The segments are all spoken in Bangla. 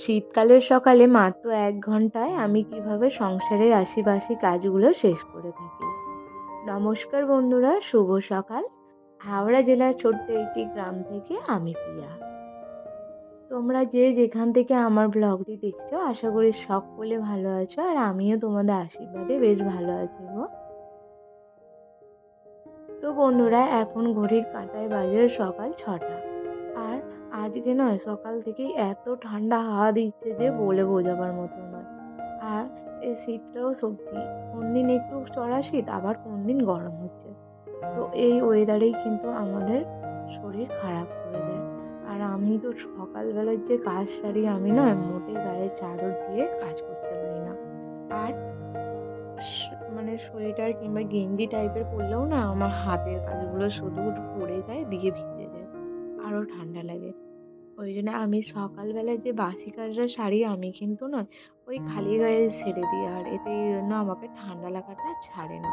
শীতকালের সকালে মাত্র এক ঘন্টায় আমি কীভাবে সংসারের আশিপাশি কাজগুলো শেষ করে থাকি। নমস্কার বন্ধুরা, শুভ সকাল। হাওড়া জেলার ছোট্ট একটি গ্রাম থেকে আমি প্রিয়া। তোমরা যে যেখান থেকে আমার ব্লগটি দেখছ, আশা করি সকলে ভালো আছো আর আমিও তোমাদের আশীর্বাদে বেশ ভালো আছি গো। তো বন্ধুরা, এখন ঘড়ির কাঁটায় বাজে সকাল ছটা। আজকে নয়, সকাল থেকেই এত ঠান্ডা হাওয়া দিচ্ছে যে বলে বোঝাবার মতো নয়। আর এই শীতটাও সত্যি, কোন দিন একটু চড়া শীত, আবার কোন দিন গরম হচ্ছে। তো এই ওয়েদারেই কিন্তু আমাদের শরীর খারাপ করে যায় আর আমি তো সকালবেলার যে কাজ সারি, আমি নয়, মোটে গায়ে চাদর দিয়ে কাজ করতে পারি না। আর মানে সোয়েটার কিংবা গেঞ্জি টাইপের পরলেও না, আমার হাতের কাজগুলো শুধু পড়ে যায় দিয়ে ভিজে। আরও ঠান্ডা লাগে। ওই জন্য আমি সকালবেলায় যে বাসি কাজটা সারি আমি কিন্তু নয়, ওই খালি গায়ে ছেড়ে দিই আর এতে জন্য আমাকে ঠান্ডা লাগাটা ছাড়ে না।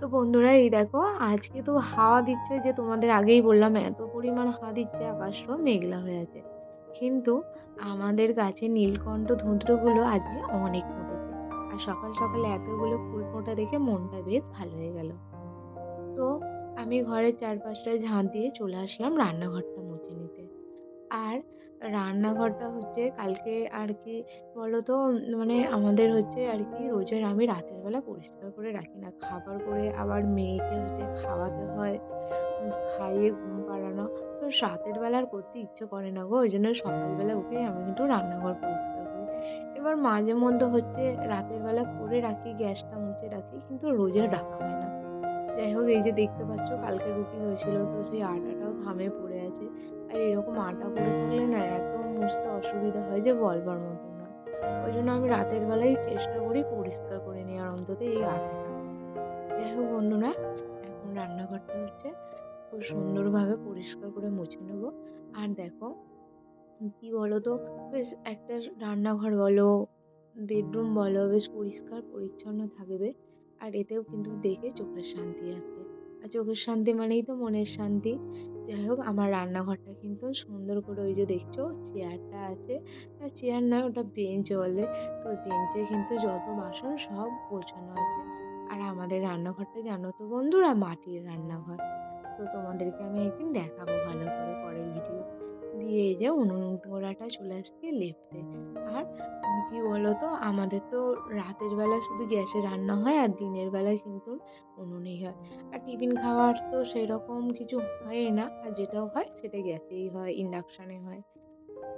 তো বন্ধুরা এই দেখো, আজকে তো হাওয়া দিচ্ছে যে তোমাদের আগেই বললাম, এত পরিমাণ হাওয়া দিচ্ছে, আকাশও মেঘলা হয়ে আছে। কিন্তু আমাদের গাছে নীলকণ্ঠ ধুঁদ্রগুলো আজকে অনেক ফুটেছে। আর সকাল সকালে এতগুলো ফুল ফোটা দেখে মনটা বেশ ভালো হয়ে গেল। তো আমি ঘরের চারপাশটা ঝাঁট দিয়ে চলে আসলাম রান্নাঘরটা মুছে নিতে। আর রান্নাঘরটা হচ্ছে কালকে আর কি বলো তো মানে আমাদের হচ্ছে আর কি রোজের আমি রাতের বেলা পরিষ্কার করে রাখি না। খাবার করে আবার মেয়েকে হচ্ছে খাওয়াতে হয় খাইয়ে ঘুম পাড়ানো। তো রাতের বেলা আর করতে ইচ্ছে করে না গো, ওই জন্য সকালবেলা উঠে আমি কিন্তু রান্নাঘর পরিষ্কার করি। এবার মাঝে মধ্যে হচ্ছে রাতের বেলা করে রাখি, গ্যাসটা মুছে রাখি, কিন্তু রোজের রাখা হয় না। যাই হোক, এই যে দেখতে পাচ্ছ, কালকে রুটি হয়েছিল, তো সেই আটাটাও থামে পড়ে আছে। আর এরকম আটা পড়ে থাকলে না এত মুছতে অসুবিধা হয় যে বলবার মতো না। ওই জন্য আমি রাতের বেলায় চেষ্টা করি পরিষ্কার করে নেওয়ার অন্তত এই আটাটা। যাই হোক বন্ধুরা, এখন রান্নাঘরটা হচ্ছে খুব সুন্দরভাবে পরিষ্কার করে মুছে নেব। আর দেখো, কি বলো তো বেশ একটা রান্নাঘর বলো, বেডরুম বলো, বেশ পরিষ্কার পরিচ্ছন্ন থাকবে। আর এতেও কিন্তু দেখে চোখের শান্তি আসবে। আর চোখের শান্তি মানেই তো মনের শান্তি। যাই হোক, আমার রান্নাঘরটা কিন্তু সুন্দর করে ওই যে দেখছ, চেয়ারটা আছে। আর চেয়ার নয়, ওটা বেঞ্চ বলে। তো বেঞ্চে কিন্তু যত বাসন সব গোছানো আছে। আর আমাদের রান্নাঘরটা জানো তো বন্ধুরা, মাটির রান্নাঘর। তো তোমাদেরকে আমি একদিন দেখাবো ভালো করে পরের ভিডিও দিয়ে এই যে উনুন গোড়াটা চলে আসছে লেপতে। তো আমাদের তো রাতের বেলা শুধু গ্যাসে রান্না হয় আর দিনের বেলায় কিন্তু উনুনেই হয়। আর টিফিন খাওয়ার তো সেরকম কিছু হয় না, আর যেটাও হয় সেটা গ্যাসেই হয়, ইন্ডাকশানে হয়।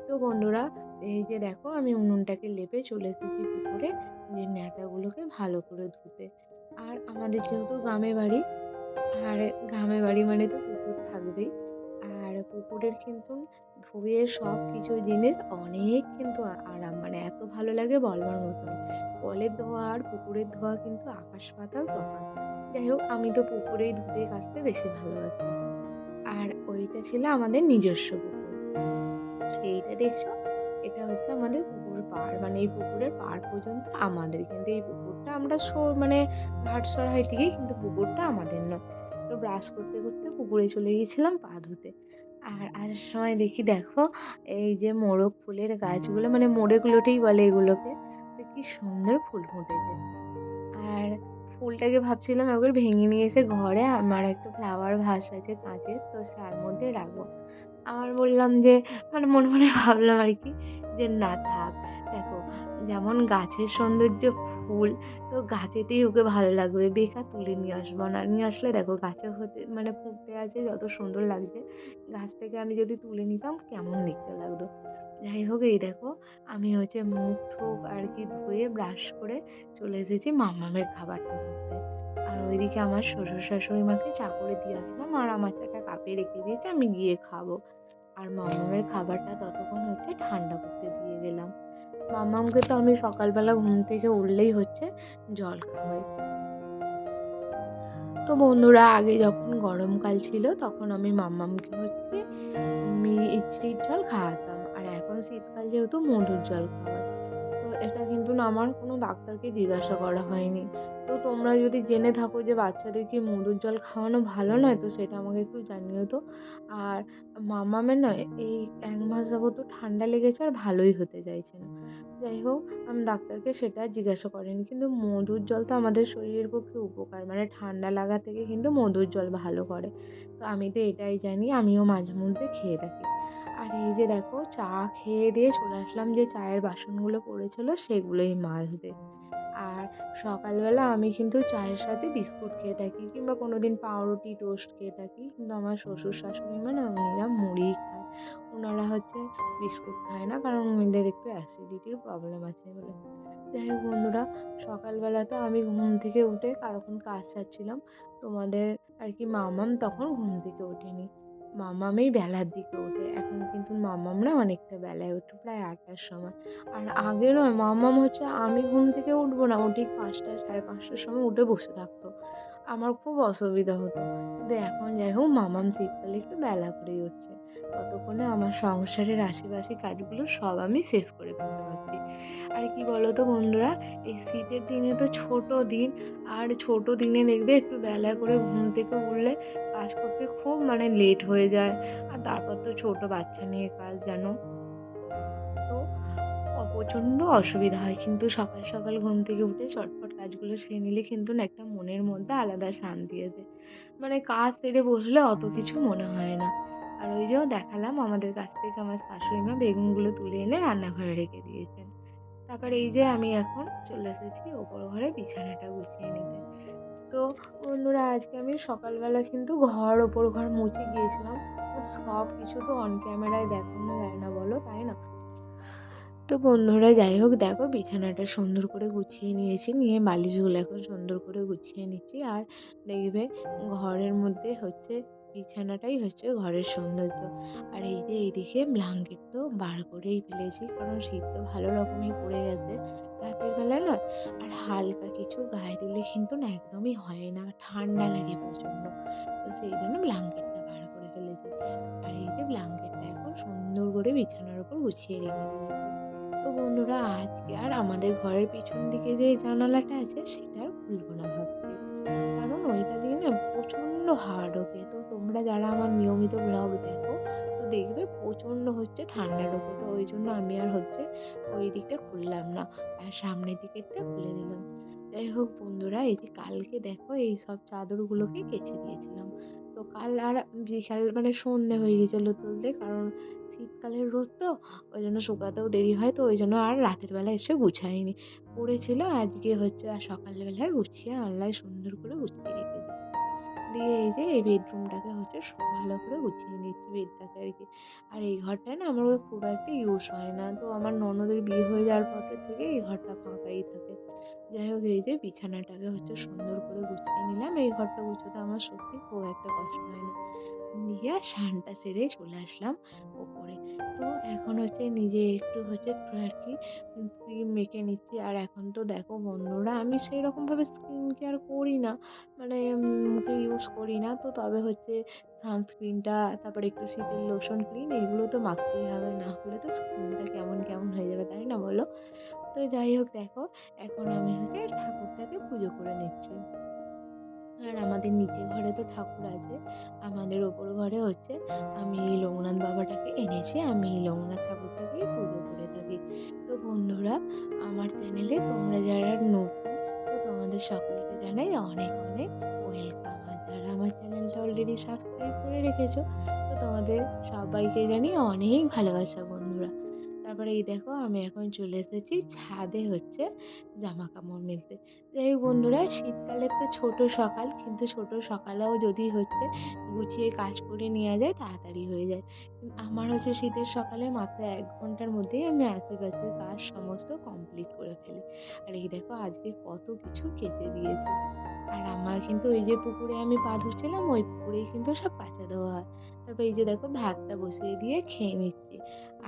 তো বন্ধুরা, এই যে দেখো আমি উনুনটাকে লেপে চলে এসেছি পুকুরে যে ন্যাতাগুলোকে ভালো করে ধুতে। আর আমাদের যেহেতু গ্রামে বাড়ি, আর গ্রামে বাড়ি মানে তো পুকুর থাকবেই। আর পুকুরের কিন্তু ধুয়ে সব কিছু জিনিস অনেক কিন্তু আরাম মানে এত ভালো লাগে বলবার মতো কলের ধোয়া আর পুকুরের ধোয়া কিন্তু আকাশ পাতাল তফাৎ। যাই হোক, আমি তো পুকুরেই ধুতে কাচতে বেশি ভালোবাসি। আর ওইটা ছিল আমাদের নিজস্ব পুকুর। এইটা দেখছ, এটা হচ্ছে আমাদের পুকুর পাড়। মানে এই পুকুরের পাড় পর্যন্ত আমাদের কিন্তু এই পুকুরটা আমরা মানে ঘাট সরাই ঠিকই কিন্তু পুকুরটা আমাদের নয়। তো ব্রাশ করতে করতে পুকুরে চলে গিয়েছিলাম পা ধুতে। আর আসার সময় দেখি দেখো, এই যে মোরগ ফুলের গাছগুলো মানে মোরগ লোটেই বলে এগুলোকে, তো কি সুন্দর ফুল ফুটেছে। আর ফুলটাকে ভাবছিলাম একবার ভেঙে নিয়ে এসে ঘরে আমার একটা ফ্লাওয়ার ভাস আছে কাঁচের, তো তার মধ্যে রাখব। আমার বললাম যে মানে মনে মনে ভাবলাম আর কি, যে না থাক, দেখো, যেমন গাছের সৌন্দর্য ফুল। তো গাছেতেই ওকে ভালো লাগবে। বেকার তুলে নিয়ে আসব না। নিয়ে আসলে দেখো গাছে হতে মানে ফুটে আছে, যত সুন্দর লাগছে। গাছ থেকে আমি যদি তুলে নিতাম, কেমন দেখতে লাগতো। যাই হোক, এই দেখো, আমি হচ্ছে মুখ ঠুক আর কি ধুয়ে ব্রাশ করে চলে এসেছি মামামের খাবারটা করতে। আর ওইদিকে আমার শ্বশুর শাশুড়ি মাকে চা করে দিয়ে আসলাম আর আমার চাটা কাপে রেখে দিয়েছে, আমি গিয়ে খাব। আর মামামের খাবারটা ততক্ষণ হচ্ছে ঠান্ডা করতে দিয়ে গেলাম। মামামকে তো আমি সকালবেলা ঘুম থেকে উঠলেই হচ্ছে, জল খাওয়াই তো বন্ধুরা, আগে যখন গরমকাল ছিল, তখন আমি মাম্মামকে হচ্ছে মিষ্টির জল খাওয়াতাম। আর এখন শীতকাল যেহেতু, মধুর জল খাওয়াই। তো আমার কোনো ডাক্তারকে জিজ্ঞাসা করা হয়নি। তো তোমরা যদি জেনে থাকো যে বাচ্চাদেরকে মধুর জল খাওয়ানো ভালো নয়, তো সেটা আমাকে একটু জানিও তো। আর মামামের নয় এই এক মাস যাবত ঠান্ডা লেগেছে আর ভালোই হতে চাইছে না। যাই হোক, আমি ডাক্তারকে সেটা জিজ্ঞাসা করিনি, কিন্তু মধুর জল তো আমাদের শরীরের পক্ষে উপকার মানে ঠান্ডা লাগা থেকে কিন্তু মধুর জল ভালো করে। তো আমি তো এটাই জানি, আমিও মাঝে মধ্যে খেয়ে থাকি। আর এই যে দেখো চা খেয়ে দিয়ে চলে আসলাম যে চায়ের বাসনগুলো পড়েছিল সেগুলোই মাজতে। আর সকালবেলা আমি কিন্তু চায়ের সাথে বিস্কুট খেয়ে থাকি কিংবা কোনো দিন পাউরুটি টোস্ট খেয়ে থাকি। কিন্তু আমার শ্বশুর শাশুড়ি মা না উনিরা মুড়িই খায়। ওনারা হচ্ছে বিস্কুট খায় না কারণ উনাদের একটু অ্যাসিডিটির প্রবলেম আছে বলে। যাই হোক বন্ধুরা, সকালবেলা তো আমি ঘুম থেকে উঠে কারখন কাজ সারছিলাম তোমাদের আর কি মামাম তখন ঘুম থেকে ওঠেনি। মামামই বেলার দিকে ওঠে এখন কিন্তু মামাম না অনেকটা বেলায় ওঠে, প্রায় আটটার সময়। আর আগে নয়, মামাম হচ্ছে আমি ঘুম থেকে উঠবো না, ও ঠিক পাঁচটা, সাড়ে পাঁচটার সময় উঠে বসে থাকতো। আমার খুব অসুবিধা হতো। কিন্তু এখন যাই হোক, মামাম শীতকালে একটু বেলা করেই উঠছে। ততক্ষণে আমার সংসারের আশেপাশে কাজগুলো সব আমি শেষ করে ফেলতে পারছি। আর কি বলো তো বন্ধুরা, এই শীতের দিনে তো ছোট দিন, আর ছোট দিনে দেখবে একটু বেলা করে ঘুম থেকে উঠলে কাজ করতে খুব মানে লেট হয়ে যায়। আর তারপর তো ছোট বাচ্চা নিয়ে কাজ জানো। তো প্রচণ্ড অসুবিধা হয় কিন্তু সকাল সকাল ঘুম থেকে উঠে চটপট কাজগুলো সেরে নিলে কিন্তু না একটা মনের মধ্যে আলাদা শান্তি আছে মানে কাজ সেরে বসলে অত কিছু মনে হয় না। আর ওই যে দেখালাম আমাদের কাছ থেকে আমার শাশুড়ি মা বেগুনগুলো তুলে এনে রান্নাঘরে রেখে দিয়েছেন। তারপর এই যে আমি এখন চলে এসেছি ওপর ঘরে বিছানাটা গুছিয়ে নিতে। তো বন্ধুরা, আজকে আমি সকালবেলা কিন্তু ঘর, ওপর ঘর মুছে গিয়েছিলাম। সব কিছু তো অন ক্যামেরায় দেখানো যায় না বলো, তাই না? তো বন্ধুরা, যাই হোক, দেখো বিছানাটা সুন্দর করে গুছিয়ে নিয়েছি। নিয়ে বালিশগুলো এখন সুন্দর করে গুছিয়ে নিচ্ছি। আর দেখবে ঘরের মধ্যে হচ্ছে বিছানাটাই হচ্ছে ঘরের সৌন্দর্য। আর এই যে এইদিকে ব্ল্যাঙ্কেট তো বার করেই ফেলেছি, কারণ শীত তো ভালো রকমই পড়ে গেছে। রাতের বেলা না আর হালকা কিছু গায়ে দিলে কিন্তু না একদমই হয় না, ঠান্ডা লাগে প্রচণ্ড। তো সেই জন্য ব্ল্যাঙ্কেটটা বার করে ফেলেছি। আর এই যে ব্ল্যাঙ্কেটটা এখন সুন্দর করে বিছানার উপর গুছিয়ে রেখে দিয়েছি। তো বন্ধুরা, আজকে আর আমাদের ঘরের পিছন দিকে যে জানালাটা আছে, সেটা আর খুলবো না ভাবছি। কারণ ওইটা দিয়ে না প্রচণ্ড হাওয়া ঢোকে। তো তোমরা যারা আমার নিয়মিত ব্লগ দেখো, তো দেখবে প্রচণ্ড হচ্ছে ঠান্ডা ঢোকে তো ওই জন্য আমি আর হচ্ছে ওই দিকটা খুললাম না, আর সামনের দিকেরটা খুলে দিলাম। যাই হোক বন্ধুরা, এই যে কালকে দেখো এই সব চাদরগুলোকে কেচে দিয়েছিলাম। তো কাল আর বিকাল মানে সন্ধে হয়ে গেছিল তুলতে, কারণ শীতকালের রোদ তো, ওই জন্য শুকাতেও দেরি হয়, তো ওই জন্য আর রাতের বেলা এসে গুছাইনি। পড়েছিল, আজকে হচ্ছে আর সকালবেলায় গুছিয়ে আনলায় সুন্দর করে গুছিয়ে রেখে দিই দিয়ে এই যে, এই বেডরুমটাকে হচ্ছে ভালো করে গুছিয়ে নিচ্ছি বেডটাকে আর কি আর এই ঘরটা না আমার খুব একটা ইউজ হয় না। তো আমার ননদের বিয়ে হয়ে যাওয়ার পর থেকে এই ঘরটা ফাঁকাই থাকে। যাই হোক, এই যে বিছানাটাকে হচ্ছে সুন্দর করে গুছিয়ে নিলাম। এই ঘরটা গুছোতে আমার সত্যি খুব একটা কষ্ট হয় না। দিয়ে স্নানটা সেরে চলে আসলাম ওপরে। তো এখন হচ্ছে নিজে একটু হচ্ছে আর কি ক্রিম মেখে নিচ্ছি। আর এখন তো দেখো বন্ধুরা, আমি সেই রকমভাবে স্কিন কেয়ার করি না মানে মুখে ইউজ করি না। তো তবে হচ্ছে সানস্ক্রিনটা তারপরে একটু শীতের লোশন ক্রিম এগুলো তো মাখতেই হবে, না হলে তো স্কিনটা কেমন কেমন হয়ে যাবে, তাই না বলো? তো যাই হোক দেখো, এখন আমি হচ্ছে ঠাকুরটাকে পুজো করে নিচ্ছি। আর আমাদের নিচে ঘরে তো ঠাকুর আছে, আমাদের ওপর ঘরে হচ্ছে আমি লোকনাথ বাবাটাকে এনেছি, আমি লোকনাথ ঠাকুরটাকেই পুজো করে থাকি। তো বন্ধুরা, আমার চ্যানেলে তোমরা যারা নতুন, তো তোমাদের সকলকে জানাই অনেক অনেক ওয়েলকাম আর যারা আমার চ্যানেলটা অলরেডি সাবস্ক্রাইব করে রেখেছো, তো তোমাদের সবাইকে জানি অনেক ভালোবাসা তারপরে এই দেখো আমি এখন চলে এসেছি ছাদে হচ্ছে জামা কাপড় মেলতে। যাই বন্ধুরা শীতকালে তো ছোট সকাল কিন্তু ছোট সকালেও যদি হচ্ছে গুছিয়ে কাজ করে নেওয়া যায় তাড়াতাড়ি হয়ে যায়। আমার হচ্ছে শীতের সকালে মাত্র এক ঘণ্টার মধ্যেই আমি আশেপাশে কাজ সমস্ত কমপ্লিট করে ফেলি। আর এই দেখো আজকে কত কিছু কেচে দিয়েছি। আর আমার কিন্তু ওই যে পুকুরে আমি পা ধুচ্ছিলাম ওই পুকুরেই কিন্তু সব কাচা দেওয়া হয়। তারপর এই যে দেখো ভাতটা বসিয়ে দিয়ে খেয়ে নিচ্ছি।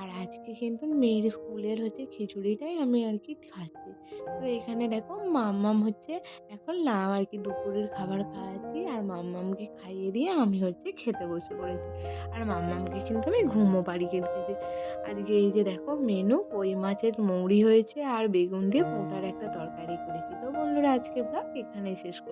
আর আজকে কিন্তু মেয়ের স্কুলের হচ্ছে খিচুড়িটাই আমি আর কি খাচ্ছি। তো এখানে দেখো মাম্মাম হচ্ছে এখন না আর কি দুপুরের খাবার খাওয়াচ্ছি আর মাম্মামকে খাইয়ে দিয়ে আমি হচ্ছে খেতে বসে পড়েছি। আর মাম্মামকে কিন্তু আমি ঘুমও পাড়িয়ে দিয়েছি। আজকে এই যে দেখো মেনু কই মাছের মুড়ি হয়েছে আর বেগুন দিয়ে পোঁটার একটা তরকারি করেছি। তো বন্ধুরা আজকে ব্লগ এখানেই শেষ করলাম